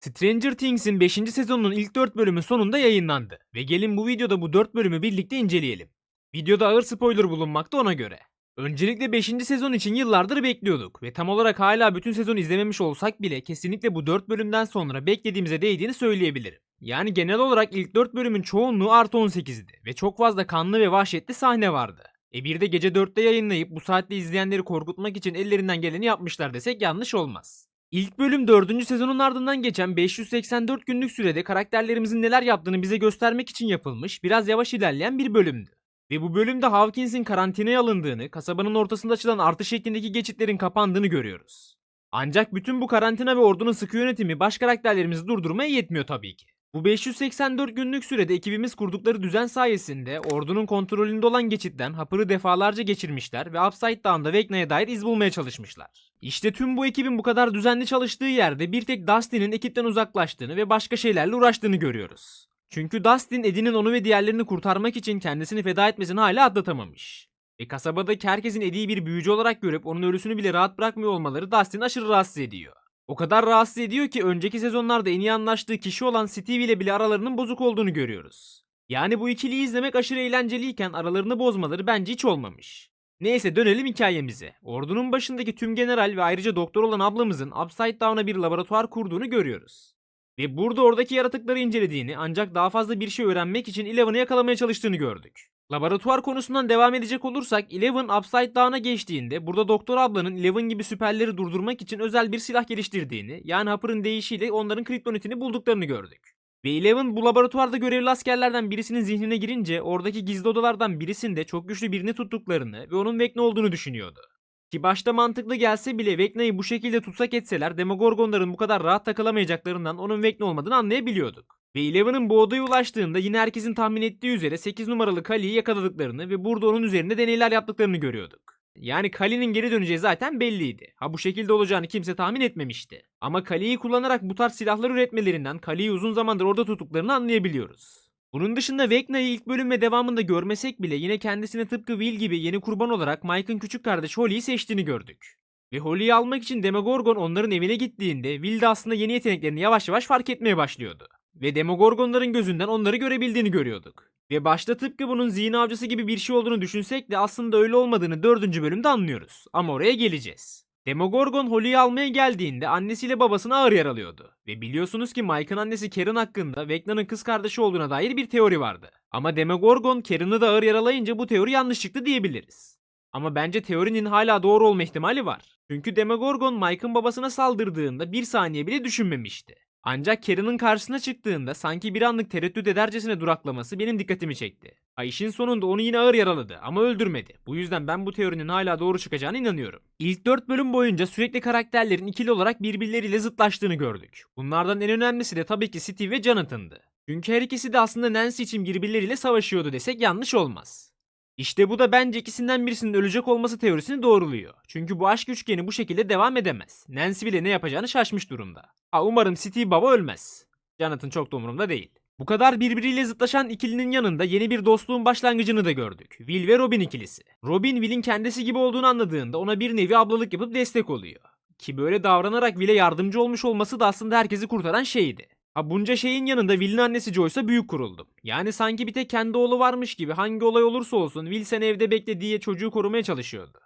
Stranger Things'in 5. sezonunun ilk 4 bölümü sonunda yayınlandı ve gelin bu videoda bu 4 bölümü birlikte inceleyelim. Videoda ağır spoiler bulunmakta ona göre. Öncelikle 5. sezon için yıllardır bekliyorduk ve tam olarak hala bütün sezonu izlememiş olsak bile kesinlikle bu 4 bölümden sonra beklediğimize değdiğini söyleyebilirim. Yani genel olarak ilk 4 bölümün çoğunluğu artı 18'di ve çok fazla kanlı ve vahşetli sahne vardı. E bir de gece 4'te yayınlayıp bu saatte izleyenleri korkutmak için ellerinden geleni yapmışlar desek yanlış olmaz. İlk bölüm 4. sezonun ardından geçen 584 günlük sürede karakterlerimizin neler yaptığını bize göstermek için yapılmış, biraz yavaş ilerleyen bir bölümdü. Ve bu bölümde Hawkins'in karantinaya alındığını, kasabanın ortasında açılan artı şeklindeki geçitlerin kapandığını görüyoruz. Ancak bütün bu karantina ve ordunun sıkı yönetimi baş karakterlerimizi durdurmaya yetmiyor tabii ki. Bu 584 günlük sürede ekibimiz kurdukları düzen sayesinde ordunun kontrolünde olan geçitten Hapır'ı defalarca geçirmişler ve Upside Down'da Vecna'ya dair iz bulmaya çalışmışlar. İşte tüm bu ekibin bu kadar düzenli çalıştığı yerde bir tek Dustin'in ekipten uzaklaştığını ve başka şeylerle uğraştığını görüyoruz. Çünkü Dustin Eddie'nin onu ve diğerlerini kurtarmak için kendisini feda etmesini hala atlatamamış. Ve kasabadaki herkesin Eddie'yi bir büyücü olarak görüp onun ölüsünü bile rahat bırakmıyor olmaları Dustin'i aşırı rahatsız ediyor. O kadar rahatsız ediyor ki önceki sezonlarda en iyi anlaştığı kişi olan Steve ile bile aralarının bozuk olduğunu görüyoruz. Yani bu ikiliyi izlemek aşırı eğlenceliyken aralarını bozmaları bence hiç olmamış. Neyse dönelim hikayemize. Ordunun başındaki tüm general ve ayrıca doktor olan ablamızın Upside Down'a bir laboratuvar kurduğunu görüyoruz. Ve burada oradaki yaratıkları incelediğini ancak daha fazla bir şey öğrenmek için Eleven'ı yakalamaya çalıştığını gördük. Laboratuvar konusundan devam edecek olursak Eleven Upside Down'a geçtiğinde burada Doktor ablanın Eleven gibi süperleri durdurmak için özel bir silah geliştirdiğini yani Hopper'ın deyişiyle onların kriptonitini bulduklarını gördük. Ve Eleven bu laboratuvarda görevli askerlerden birisinin zihnine girince oradaki gizli odalardan birisinde çok güçlü birini tuttuklarını ve onun Vecna olduğunu düşünüyordu. Ki başta mantıklı gelse bile Vecna'yı bu şekilde tutsak etseler Demogorgonların bu kadar rahat takılamayacaklarından onun Vecna olmadığını anlayabiliyorduk. Ve Eleven'ın bu odaya ulaştığında yine herkesin tahmin ettiği üzere 8 numaralı Kali'yi yakaladıklarını ve burada onun üzerinde deneyler yaptıklarını görüyorduk. Yani Kali'nin geri döneceği zaten belliydi. Ha bu şekilde olacağını kimse tahmin etmemişti. Ama Kali'yi kullanarak bu tarz silahlar üretmelerinden Kali'yi uzun zamandır orada tuttuklarını anlayabiliyoruz. Bunun dışında Vecna'yı ilk bölüm ve devamında görmesek bile yine kendisine tıpkı Will gibi yeni kurban olarak Mike'ın küçük kardeşi Holly'yi seçtiğini gördük. Ve Holly'yi almak için Demogorgon onların evine gittiğinde Will de aslında yeni yeteneklerini yavaş yavaş fark etmeye başlıyordu. Ve Demogorgonların gözünden onları görebildiğini görüyorduk. Ve başta tıpkı bunun zihin avcısı gibi bir şey olduğunu düşünsek de aslında öyle olmadığını 4. bölümde anlıyoruz. Ama oraya geleceğiz. Demogorgon Holly'yi almaya geldiğinde annesiyle babasını ağır yaralıyordu. Ve biliyorsunuz ki Mike'ın annesi Karen hakkında Vecna'nın kız kardeşi olduğuna dair bir teori vardı. Ama Demogorgon Karen'ı da ağır yaralayınca bu teori yanlış çıktı diyebiliriz. Ama bence teorinin hala doğru olma ihtimali var. Çünkü Demogorgon Mike'ın babasına saldırdığında bir saniye bile düşünmemişti. Ancak Karen'ın karşısına çıktığında sanki bir anlık tereddüt edercesine duraklaması benim dikkatimi çekti. Ha işin sonunda onu yine ağır yaraladı ama öldürmedi. Bu yüzden ben bu teorinin hala doğru çıkacağına inanıyorum. İlk 4 bölüm boyunca sürekli karakterlerin ikili olarak birbirleriyle zıtlaştığını gördük. Bunlardan en önemlisi de tabii ki Steve ve Jonathan'dı. Çünkü her ikisi de aslında Nancy için birbirleriyle savaşıyordu desek yanlış olmaz. İşte bu da bence ikisinden birisinin ölecek olması teorisini doğruluyor. Çünkü bu aşk üçgeni bu şekilde devam edemez. Nancy bile ne yapacağını şaşmış durumda. Ha umarım Steve baba ölmez. Jonathan çok da umurumda değil. Bu kadar birbiriyle zıtlaşan ikilinin yanında yeni bir dostluğun başlangıcını da gördük. Will ve Robin ikilisi. Robin Will'in kendisi gibi olduğunu anladığında ona bir nevi ablalık yapıp destek oluyor. Ki böyle davranarak Will'e yardımcı olmuş olması da aslında herkesi kurtaran şeydi. Ha bunca şeyin yanında Will'in annesi Joyce'a büyük kuruldum. Yani sanki bir tek kendi oğlu varmış gibi hangi olay olursa olsun Will sen evde bekle diye çocuğu korumaya çalışıyordu.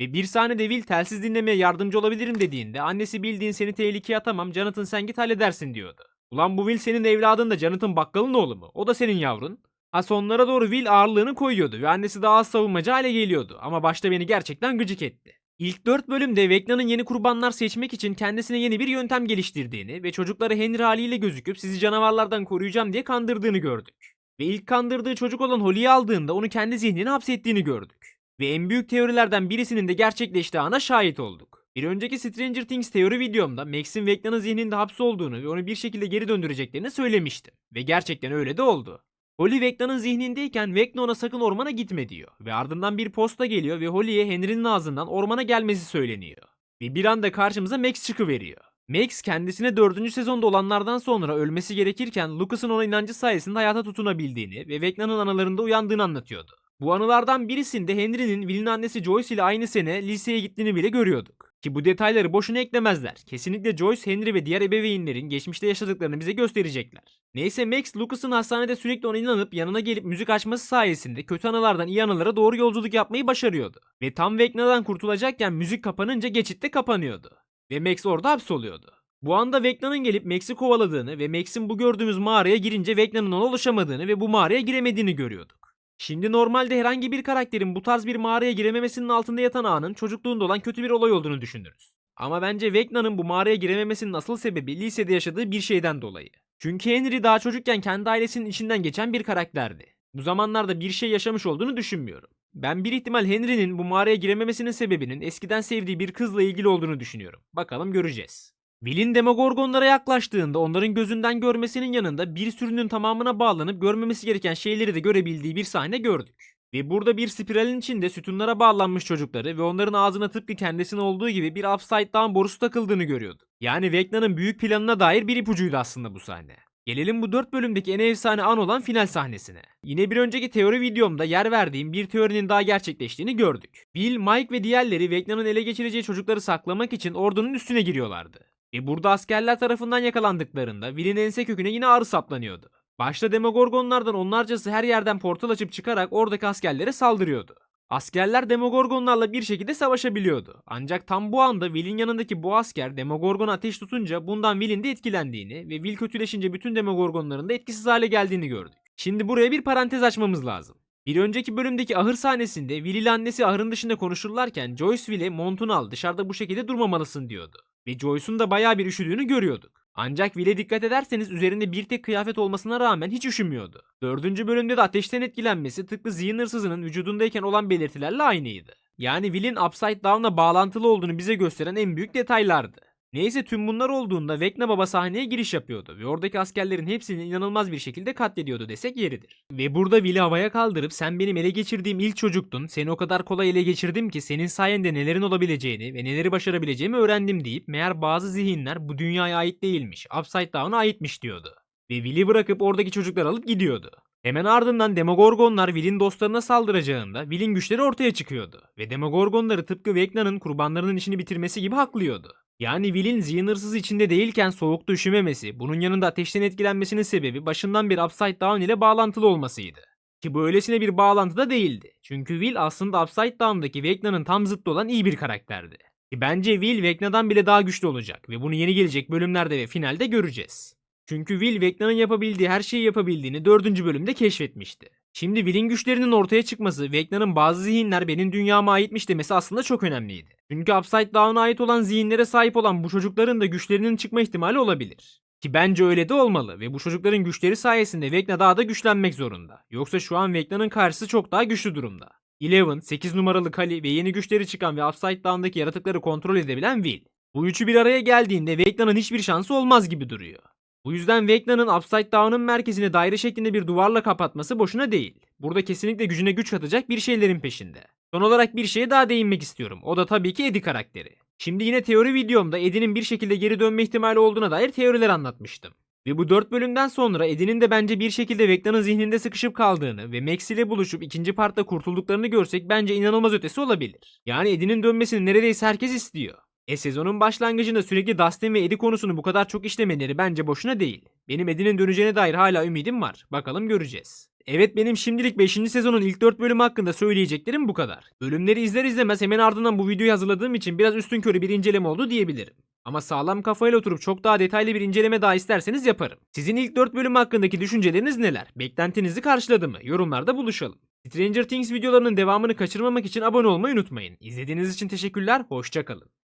Ve bir sahnede Will telsiz dinlemeye yardımcı olabilirim dediğinde annesi bildiğin seni tehlikeye atamam Jonathan sen git halledersin diyordu. Ulan bu Will senin evladın da Jonathan bakkalın oğlu mu? O da senin yavrun. Ha sonlara doğru Will ağırlığını koyuyordu ve annesi daha az savunmacı hale geliyordu ama başta beni gerçekten gıcık etti. İlk 4 bölümde Vecna'nın yeni kurbanlar seçmek için kendisine yeni bir yöntem geliştirdiğini ve çocukları Henry haliyle gözüküp sizi canavarlardan koruyacağım diye kandırdığını gördük. Ve ilk kandırdığı çocuk olan Holly'yi aldığında onu kendi zihnine hapsettiğini gördük. Ve en büyük teorilerden birisinin de gerçekleştiği ana şahit olduk. Bir önceki Stranger Things teori videomda Max'in Vecna'nın zihninde hapsolduğunu ve onu bir şekilde geri döndüreceklerini söylemiştim. Ve gerçekten öyle de oldu. Holly Vecna'nın zihnindeyken Vecna ona sakın ormana gitme diyor. Ve ardından bir posta geliyor ve Holly'ye Henry'nin ağzından ormana gelmesi söyleniyor. Ve bir anda karşımıza Max çıkıveriyor. Max kendisine 4. sezonda olanlardan sonra ölmesi gerekirken Lucas'ın ona inancı sayesinde hayata tutunabildiğini ve Vecna'nın anılarında uyandığını anlatıyordu. Bu anılardan birisinde Henry'nin Will'in annesi Joyce ile aynı sene liseye gittiğini bile görüyorduk. Ki bu detayları boşuna eklemezler. Kesinlikle Joyce, Henry ve diğer ebeveynlerin geçmişte yaşadıklarını bize gösterecekler. Neyse Max, Lucas'ın hastanede sürekli ona inanıp yanına gelip müzik açması sayesinde kötü anılardan iyi anılara doğru yolculuk yapmayı başarıyordu. Ve tam Vecna'dan kurtulacakken müzik kapanınca geçit de kapanıyordu. Ve Max orada hapsoluyordu. Bu anda Vecna'nın gelip Max'i kovaladığını ve Max'in bu gördüğümüz mağaraya girince Vecna'nın ona ulaşamadığını ve bu mağaraya giremediğini görüyorduk. Şimdi normalde herhangi bir karakterin bu tarz bir mağaraya girememesinin altında yatan ağının çocukluğunda olan kötü bir olay olduğunu düşünürüz. Ama bence Vecna'nın bu mağaraya girememesinin asıl sebebi lisede yaşadığı bir şeyden dolayı. Çünkü Henry daha çocukken kendi ailesinin içinden geçen bir karakterdi. Bu zamanlarda bir şey yaşamış olduğunu düşünmüyorum. Ben bir ihtimal Henry'nin bu mağaraya girememesinin sebebinin eskiden sevdiği bir kızla ilgili olduğunu düşünüyorum. Bakalım göreceğiz. Will'in Demogorgonlara yaklaştığında onların gözünden görmesinin yanında bir sürünün tamamına bağlanıp görmemesi gereken şeyleri de görebildiği bir sahne gördük. Ve burada bir spiralin içinde sütunlara bağlanmış çocukları ve onların ağzına tıpkı kendisine olduğu gibi bir upside down borusu takıldığını görüyorduk. Yani Vecna'nın büyük planına dair bir ipucuydu aslında bu sahne. Gelelim bu 4 bölümdeki en efsane an olan final sahnesine. Yine bir önceki teori videomda yer verdiğim bir teorinin daha gerçekleştiğini gördük. Bill, Mike ve diğerleri Vecna'nın ele geçireceği çocukları saklamak için ordunun üstüne giriyorlardı. Ve burada askerler tarafından yakalandıklarında Will'in ense köküne yine ağrı saplanıyordu. Başta Demogorgonlardan onlarcası her yerden portal açıp çıkarak oradaki askerlere saldırıyordu. Askerler Demogorgonlarla bir şekilde savaşabiliyordu. Ancak tam bu anda Will'in yanındaki bu asker Demogorgon'a ateş tutunca bundan Will'in de etkilendiğini ve Will kötüleşince bütün Demogorgonların da etkisiz hale geldiğini gördük. Şimdi buraya bir parantez açmamız lazım. Bir önceki bölümdeki ahır sahnesinde Will ile annesi ahırın dışında konuşurlarken Joyce Will'e montunu al dışarıda bu şekilde durmamalısın diyordu. Ve Joyce'un da bayağı bir üşüdüğünü görüyorduk. Ancak Will'e dikkat ederseniz üzerinde bir tek kıyafet olmasına rağmen hiç üşümüyordu. Dördüncü bölümde de ateşten etkilenmesi tıpkı zihin hırsızının vücudundayken olan belirtilerle aynıydı. Yani Will'in Upside Down'la bağlantılı olduğunu bize gösteren en büyük detaylardı. Neyse tüm bunlar olduğunda Vecna Baba sahneye giriş yapıyordu ve oradaki askerlerin hepsini inanılmaz bir şekilde katlediyordu desek yeridir. Ve burada Will'i havaya kaldırıp sen benim ele geçirdiğim ilk çocuktun, seni o kadar kolay ele geçirdim ki senin sayende nelerin olabileceğini ve neleri başarabileceğimi öğrendim deyip meğer bazı zihinler bu dünyaya ait değilmiş, Upside Down'a aitmiş diyordu. Ve Will'i bırakıp oradaki çocukları alıp gidiyordu. Hemen ardından Demogorgonlar Will'in dostlarına saldıracağında Will'in güçleri ortaya çıkıyordu ve Demogorgonları tıpkı Vecna'nın kurbanlarının işini bitirmesi gibi haklıyordu. Yani Will'in zihin hırsızı içinde değilken soğukta üşümemesi, bunun yanında ateşten etkilenmesinin sebebi başından bir Upside Down ile bağlantılı olmasıydı. Ki bu öylesine bir bağlantı da değildi. Çünkü Will aslında Upside Down'daki Vecna'nın tam zıttı olan iyi bir karakterdi. Ki bence Will Vecna'dan bile daha güçlü olacak ve bunu yeni gelecek bölümlerde ve finalde göreceğiz. Çünkü Will Vecna'nın yapabildiği her şeyi yapabildiğini 4. bölümde keşfetmişti. Şimdi Will'in güçlerinin ortaya çıkması, Vecna'nın bazı zihinler benim dünyama aitmiş demesi aslında çok önemliydi. Çünkü Upside Down'a ait olan zihinlere sahip olan bu çocukların da güçlerinin çıkma ihtimali olabilir. Ki bence öyle de olmalı ve bu çocukların güçleri sayesinde Vecna daha da güçlenmek zorunda. Yoksa şu an Vecna'nın karşısı çok daha güçlü durumda. Eleven, 8 numaralı Kali ve yeni güçleri çıkan ve Upside Down'daki yaratıkları kontrol edebilen Will. Bu üçü bir araya geldiğinde Vecna'nın hiçbir şansı olmaz gibi duruyor. Bu yüzden Vecna'nın Upside Down'ın merkezini daire şeklinde bir duvarla kapatması boşuna değil. Burada kesinlikle gücüne güç katacak bir şeylerin peşinde. Son olarak bir şeye daha değinmek istiyorum. O da tabii ki Eddie karakteri. Şimdi yine teori videomda Eddie'nin bir şekilde geri dönme ihtimali olduğuna dair teoriler anlatmıştım. Ve bu 4 bölümden sonra Eddie'nin de bence bir şekilde Vecna'nın zihninde sıkışıp kaldığını ve Max ile buluşup ikinci partta kurtulduklarını görsek bence inanılmaz ötesi olabilir. Yani Eddie'nin dönmesini neredeyse herkes istiyor. E sezonun başlangıcında sürekli Dustin ve Eddie konusunu bu kadar çok işlemeleri bence boşuna değil. Benim Eddie'nin döneceğine dair hala ümidim var. Bakalım göreceğiz. Evet benim şimdilik 5. sezonun ilk 4 bölümü hakkında söyleyeceklerim bu kadar. Bölümleri izler izlemez hemen ardından bu videoyu hazırladığım için biraz üstün körü bir inceleme oldu diyebilirim. Ama sağlam kafayla oturup çok daha detaylı bir inceleme daha isterseniz yaparım. Sizin ilk 4 bölüm hakkındaki düşünceleriniz neler? Beklentinizi karşıladı mı? Yorumlarda buluşalım. Stranger Things videolarının devamını kaçırmamak için abone olmayı unutmayın. İzlediğiniz için teşekkürler, hoşçakalın.